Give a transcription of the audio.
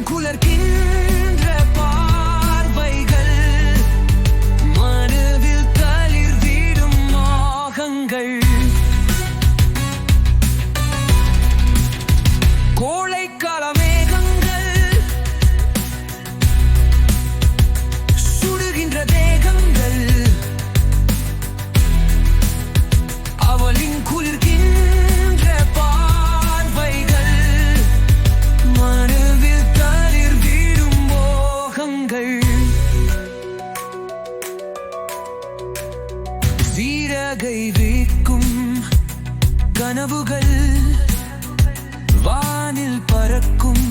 cooler king உலகை வீக்கும் கனவுகள் வானில் பறக்கும்